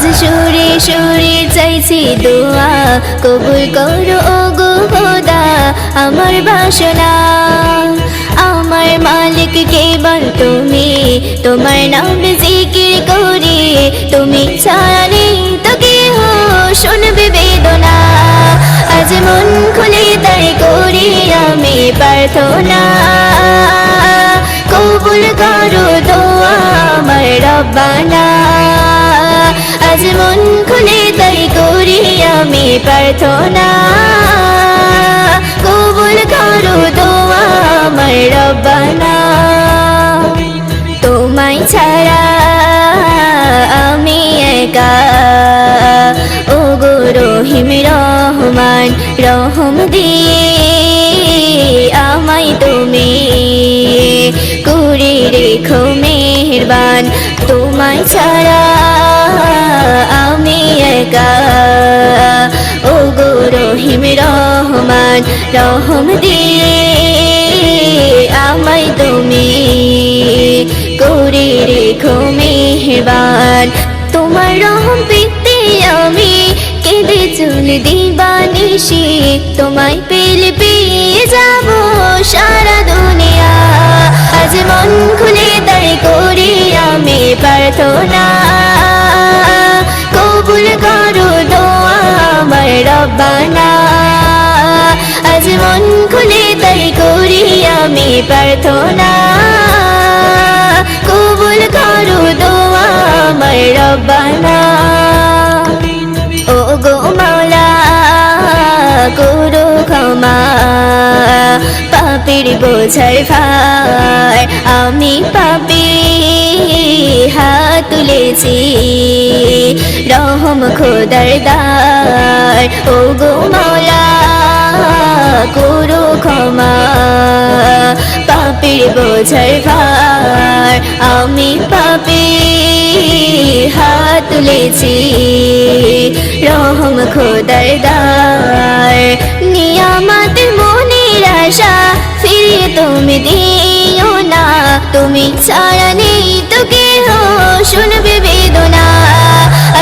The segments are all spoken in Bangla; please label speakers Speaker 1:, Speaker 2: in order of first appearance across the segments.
Speaker 1: আজ সুরে সুরে চাইছি দোয়া। কবুল করো ও গো খোদা, আমার বাসনা। আমার মালিক কেবল তুমি? তোমার নাম জিকির করি। তুমি ছাড়া তো কি হো শুনবে বেদনা। আজ মন খুলে তাই করি আমি প্রার্থনা। কবুল করো দোয়া আমার রব্বানা। আমি প্রার্থনা। কবুল করো দোয়া আমার রব্বানা। তোমায় ছাড়া আমি একা। ও গো রহিম রহমান, রহম দিয়ে আমায় তুমি করে রেখো মেহরবান। তোমায় ছাড়া রহম দিয়ে আমায় তুমি করে রেখো মেহরবান। তোমার রহম পেতে আমি কেঁদে চুল দিবানিসি তোমায় পেলে পেয়ে যাব সারা দুনিয়া। আজ মন খুলে তাই করি আমি প্রার্থনা। কবুল করো দোয়া আমার রব্বানা। মন খুলে তাই করি আমি প্রার্থনা। কবুল করো দোয়া আমার রব্বানা। ও গো মাওলা, করো ক্ষমা। পাপির বোঝার ভার, আমি পাপি হাত তুলেছি। রহম খোদার দার ও গো মাওলা। করো ক্ষমা। পাপের বোঝার ভার আমি পাপি হাত তুলেছি। রহম খোদার দার, নিয়ামত মনের আশা ফিরিয়ে তুমি দিও না। তুমি ছাড়া নেই তো কেহ, শুনবে বেদনা।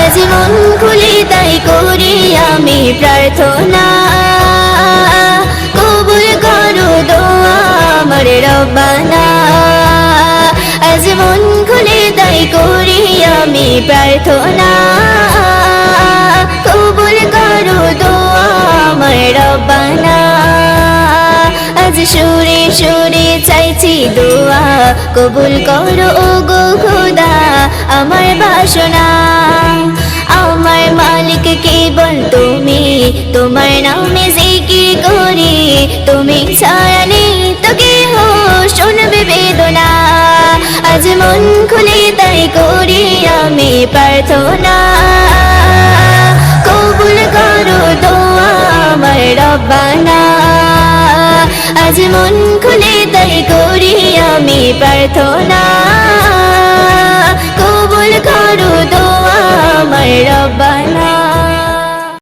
Speaker 1: আজ মন খুলে তাই করি আমি প্রার্থনা। রব্বানা আজ মন খুলে তাই করি আমি প্রার্থনা। কবুল করো দোয়া আমার রব্বানা। আজ সুরে সুরে চাইছি দোয়া। কবুল করো ও গো খোদা আমার বাসনা। আমার মালিক কেবল তুমি, তোমার নামে জিকির করি, তুমি ছাড়া আজ মন খুলে তাই করি আমি প্রার্থনা। কবুল করো দোয়া আমার রব্বানা। আজ মন খুলে তাই করি আমি প্রার্থনা। কবুল করো দোয়া আমার রব্বানা।